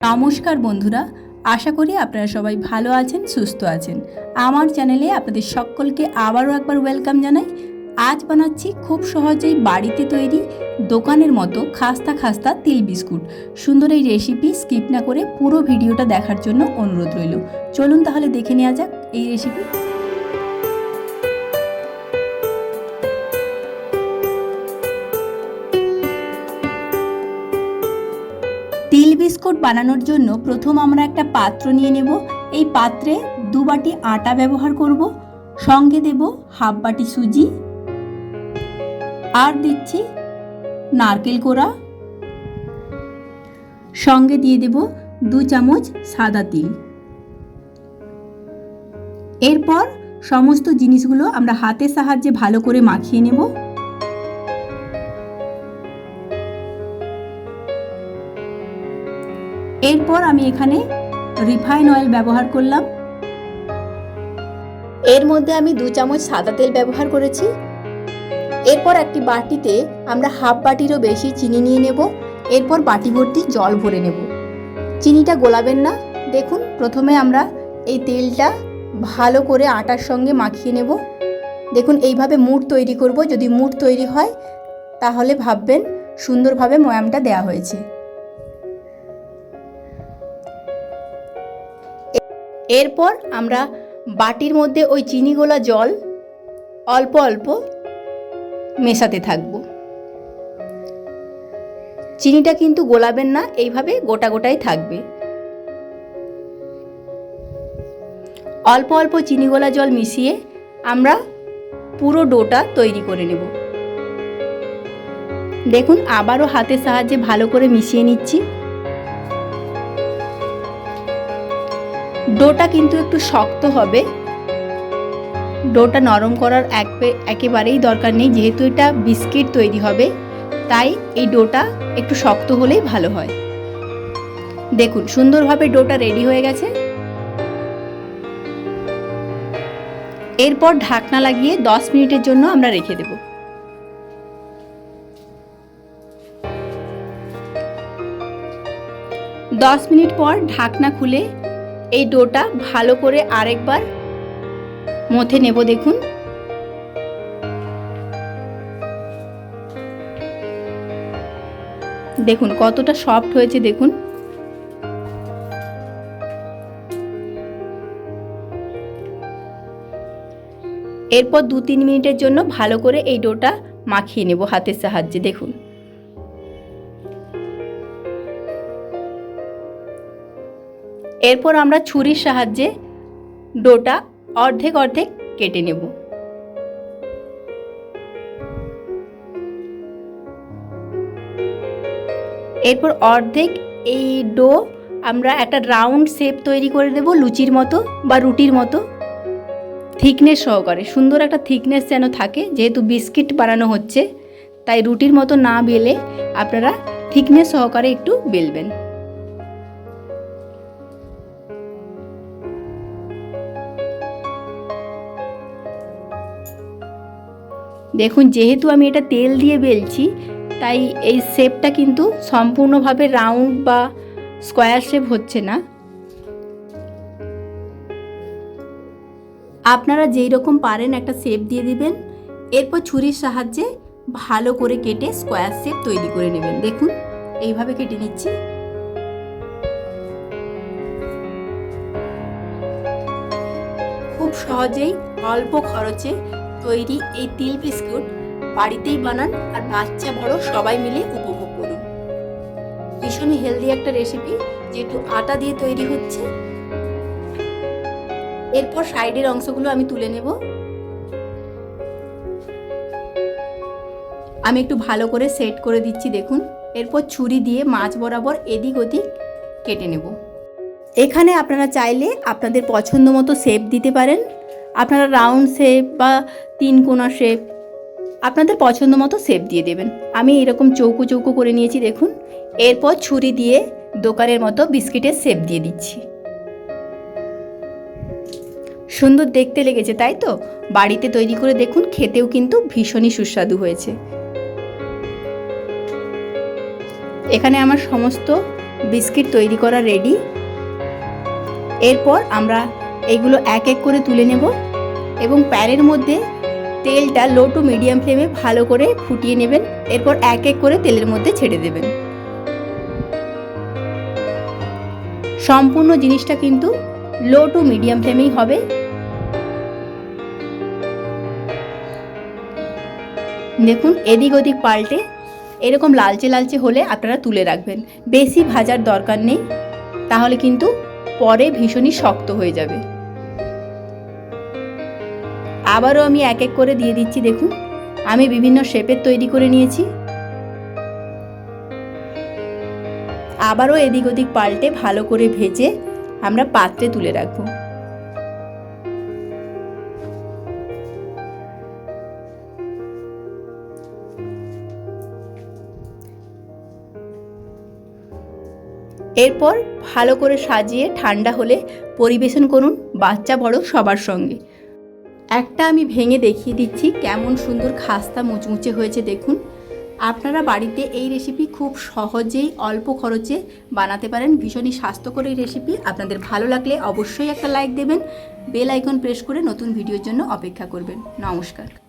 নমস্কার বন্ধুরা, আশা করি আপনারা সবাই ভালো আছেন, সুস্থ আছেন। আমার চ্যানেলে আপনাদের সকলকে আবারও একবার ওয়েলকাম জানাই। আজ বানাচ্ছি খুব সহজেই বাড়িতে তৈরি, দোকানের মতো খাস্তা খাস্তা তিল বিস্কুট। সুন্দর এই রেসিপি স্কিপ না করে পুরো ভিডিওটা দেখার জন্য অনুরোধ রইল। চলুন তাহলে দেখে নেওয়া যাক এই রেসিপি বিস্কুট বানানোর জন্য প্রথম আমরা একটা পাত্র নিয়ে নেব। এই পাত্রে দু বাটি আটা ব্যবহার করব। সঙ্গে দেব হাফ বাটি সুজি। আর দিচ্ছি নারকেল কোড়া। সঙ্গে দিয়ে দেব দু চামচ সাদা তিল। এরপর সমস্ত জিনিসগুলো আমরা হাতের সাহায্যে ভালো করে মাখিয়ে নেব। এরপর আমি এখানে রিফাইন অয়েল ব্যবহার করলাম। এর মধ্যে আমি দু চামচ সাদা তেল ব্যবহার করেছি। এরপর একটি বাটিতে আমরা হাফ বাটিরও বেশি চিনি নিয়ে নেব। এরপর বাটি ভর্তি জল ভরে নেব। চিনিটা গোলাবেন না। দেখুন, প্রথমে আমরা এই তেলটা ভালো করে আটার সঙ্গে মাখিয়ে নেব। দেখুন, এইভাবে মুড় তৈরি করব। যদি মুড় তৈরি হয়, তাহলে ভাববেন সুন্দরভাবে ময়ামটা দেয়া হয়েছে। এরপর আমরা বাটির মধ্যে ওই চিনি গোলা জল অল্প অল্প মেশাতে থাকব। চিনিটা কিন্তু গোলাবেন না, এইভাবে গোটা গোটাই থাকবে। অল্প অল্প চিনি গোলা জল মিশিয়ে আমরা পুরো ডোটা তৈরি করে নেব। দেখুন, আবারও হাতের সাহায্যে ভালো করে মিশিয়ে নিচ্ছি। ডোটা কিন্তু একটু শক্ত হবে। ডোটা নরম করার এক একেবারেই দরকার নেই, যেহেতু এটা বিস্কিট তৈরি হবে, তাই এই ডোটা একটু শক্ত হলেই ভালো হয়। দেখুন, সুন্দরভাবে ডোটা রেডি হয়ে গেছে। এরপর ঢাকনা লাগিয়ে দশ মিনিটের জন্য আমরা রেখে দেব। দশ মিনিট পর ঢাকনা খুলে এই ডোটা ভালো করে আরেকবার মথে নেব দেখুন। দেখুন কতটা সফট হয়েছে দেখুন। এরপর দু তিন মিনিটের জন্য ভালো করে এই ডোটা মাখিয়ে নেব হাতের সাহায্যে দেখুন। এরপর আমরা ছুরির সাহায্যে ডোটা অর্ধেক অর্ধেক কেটে নেব। এরপর অর্ধেক এই ডো আমরা একটা রাউন্ড শেপ তৈরি করে দেব লুচির মতো বা রুটির মতো। থিকনেস সহকারে, সুন্দর একটা থিকনেস যেন থাকে, যেহেতু বিস্কিট বানানো হচ্ছে, তাই রুটির মতো না বেলে আপনারা থিকনেস সহকারে একটু বেলবেন। দেখুন, যেহেতু আমি এটা তেল দিয়ে বেলছি, তাই এই শেপটা কিন্তু সম্পূর্ণভাবে রাউন্ড বা স্কোয়ার শেপ হচ্ছে না। আপনারা যেই রকম পারেন একটা শেপ দিয়ে দিবেন, এরপর ছুরির সাহায্যে ভালো করে কেটে স্কোয়ার শেপ তৈরি করে নেবেন। দেখুন, এইভাবে কেটে নিচ্ছি। খুব সহজেই অল্প খরচে তৈরি এই তিল বিস্কুট বাড়িতেই বানান আর বাচ্চা, বড় সবাই মিলে উপভোগ করুন। ভীষণই হেলদি একটা রেসিপি যেহেতু আটা দিয়ে তৈরি হচ্ছে। এরপর সাইডের অংশগুলো আমি তুলে নেব। আমি একটু ভালো করে সেট করে দিচ্ছি, দেখুন। এরপর ছুরি দিয়ে মাছ বরাবর এদিক ওদিক কেটে নেব। এখানে আপনারা চাইলে আপনাদের পছন্দ মতো শেপ দিতে পারেন। আপনারা রাউন্ড শেপ বা তিন কোনা শেপ আপনাদের পছন্দ মতো শেপ দিয়ে দেবেন। আমি এরকম চৌকো চৌকো করে নিয়েছি, দেখুন। এরপর ছুরি দিয়ে দোকানের মতো বিস্কিটের শেপ দিয়ে দিচ্ছি। সুন্দর দেখতে লেগেছে, তাই তো? বাড়িতে তৈরি করে দেখুন, খেতেও কিন্তু ভীষণই সুস্বাদু হয়েছে। এখানে আমার সমস্ত বিস্কিট তৈরি করা রেডি এরপর আমরা এগুলো এক এক করে তুলে নেব। এবং প্যানের মধ্যে তেলটা লো টু মিডিয়াম ফ্লেমে ভালো করে ফুটিয়ে নেবেন। এরপর এক এক করে তেলের মধ্যে ছেড়ে দেবেন। সম্পূর্ণ জিনিসটা কিন্তু লো টু মিডিয়াম ফ্লেমেই হবে। দেখুন, এদিক ওদিক পাল্টে এরকম লালচে লালচে হলে আপনারা তুলে রাখবেন। বেশি ভাজার দরকার নেই, তাহলে কিন্তু পরে ভীষণই শক্ত হয়ে যাবে। আবারও আমি এক এক করে দিয়ে দিচ্ছি, দেখুন। আমি বিভিন্ন শেপের তৈরি করে নিয়েছি। আবারও এদিক ওদিক পাল্টে ভালো করে ভেজে আমরা পাত্রে তুলে রাখব। এরপর ভালো করে সাজিয়ে ঠান্ডা হলে পরিবেশন করুন বাচ্চা বড় সবার সঙ্গে। একটা আমি ভেঙে দেখিয়ে দিচ্ছি, কেমন সুন্দর খাস্তা মুচমুচে হয়েছে দেখুন। আপনারা বাড়িতে এই রেসিপি খুব সহজেই অল্প খরচে বানাতে পারেন, ভীষণই স্বাস্থ্যকর এই রেসিপি আপনাদের ভালো লাগলে অবশ্যই একটা লাইক দেবেন বেল আইকন প্রেস করে নতুন ভিডিওর জন্য অপেক্ষা করবেন। নমস্কার।